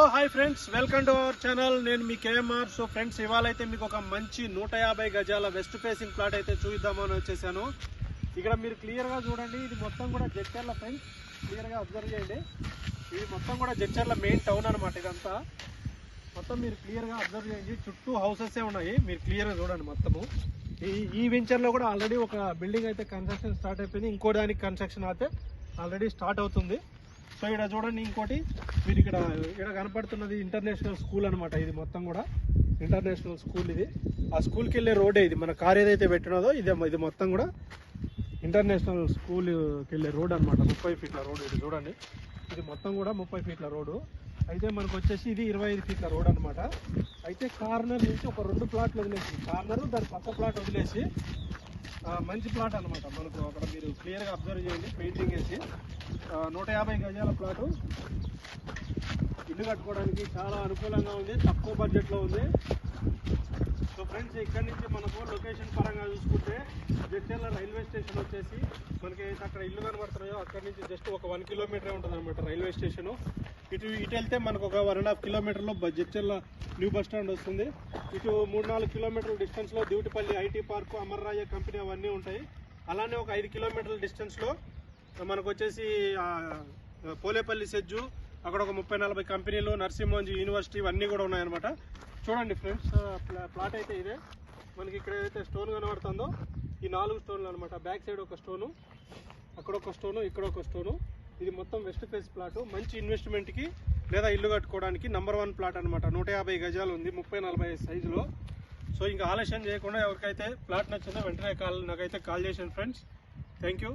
Hello hi friends welcome to our channel నేను మీ KMR so friends ఇవాళ అయితే మీకు ఒక మంచి నూట యాభై గజాల వెస్ట్ ఫేసింగ్ ప్లాట్ అయితే చూద్దామని వచ్చేసాను. ఇక్కడ మీరు క్లియర్గా చూడండి. ఇది మొత్తం కూడా జడ్చర్ల ఫ్రెండ్స్ క్లియర్గా అబ్జర్వ్ చేయండి. ఇది మొత్తం కూడా జడ్చర్ల మెయిన్ టౌన్ అనమాట ఇదంతా. మొత్తం మీరు క్లియర్గా అబ్జర్వ్ చేయండి. చుట్టూ హౌసెస్ ఉన్నాయి. మీరు క్లియర్గా చూడండి మొత్తము. ఈ ఈ వెంచర్లో కూడా ఆల్రెడీ ఒక బిల్డింగ్ అయితే కన్స్ట్రక్షన్ స్టార్ట్ అయిపోయింది. ఇంకో దానికి కన్స్ట్రక్షన్ అయితే ఆల్రెడీ స్టార్ట్ అవుతుంది. సో ఇక్కడ చూడండి ఇంకోటి. మీరు ఇక్కడ ఇక్కడ కనపడుతున్నది ఇంటర్నేషనల్ స్కూల్ అనమాట ఇది మొత్తం కూడా. ఇంటర్నేషనల్ స్కూల్ ఇది. ఆ స్కూల్కి వెళ్ళే రోడే ఇది. మన కార్ ఏదైతే పెట్టినదో ఇది ఇది మొత్తం కూడా ఇంటర్నేషనల్ స్కూల్కి వెళ్ళే రోడ్ అనమాట ముప్పై ఫీట్ల రోడ్ ఇది చూడండి. ఇది మొత్తం కూడా ముప్పై ఫీట్ల రోడ్డు. అయితే మనకు వచ్చేసి ఇది ఇరవై ఐదు ఫీట్ల రోడ్ అనమాట అయితే కార్నర్ నుంచి ఒక రెండు ప్లాట్లు వదిలేసి కార్నర్ దాని పక్క ప్లాట్ వదిలేసి మంచి ప్లాట్ అనమాట మనకు అక్కడ మీరు క్లియర్గా అబ్జర్వ్ చేయండి పెయింటింగ్ వేసి నూట యాభై గజాల ప్లాటు. ఇల్లు కట్టుకోవడానికి చాలా అనుకూలంగా ఉంది తక్కువ బడ్జెట్లో ఉంది. సో ఫ్రెండ్స్ ఇక్కడ నుంచి మనకు లొకేషన్ పరంగా చూసుకుంటే జడ్చర్ల రైల్వే స్టేషన్ వచ్చేసి మనకి అక్కడ ఇల్లు కనబడుతున్నాయో అక్కడ నుంచి జస్ట్ ఒక వన్ కిలోమీటర్ ఉంటుంది రైల్వే స్టేషన్. ఇటు ఇటు వెళ్తే మనకు ఒక వన్ అండ్ హాఫ్ కిలోమీటర్లో జడ్చర్ల న్యూ బస్ స్టాండ్ వస్తుంది. ఇటు మూడు నాలుగు కిలోమీటర్ల డిస్టెన్స్లో Divitipalli IT park Amara Raja company అవన్నీ ఉంటాయి. అలానే ఒక ఐదు కిలోమీటర్ల డిస్టెన్స్లో మనకు వచ్చేసి పోలేపల్లి సెజ్జు అక్కడ ఒక ముప్పై నలభై కంపెనీలు నర్సింహంజీ యూనివర్సిటీ ఇవన్నీ కూడా ఉన్నాయన్నమాట. చూడండి ఫ్రెండ్స్ ప్లాట్ అయితే ఇదే. మనకి ఇక్కడ ఏదైతే స్టోన్ కనబడుతుందో ఈ నాలుగు స్టోన్లు అనమాట బ్యాక్ సైడ్ ఒక స్టోను అక్కడ ఒక స్టోను ఇక్కడ ఒక స్టోను. ఇది మొత్తం వెస్ట్ ఫేస్ ప్లాట్ మంచి ఇన్వెస్ట్మెంట్కి లేదా ఇల్లు కట్టుకోవడానికి నంబర్ వన్ ప్లాట్ అనమాట నూట యాభై గజాలు ఉంది ముప్పై నలభై సైజులో సో ఇంకా ఆలస్యం చేయకుండా ఎవరికైతే ప్లాట్ నచ్చిందో వెంటనే కాల్ నాకైతే కాల్ చేసాను ఫ్రెండ్స్ థ్యాంక్ యూ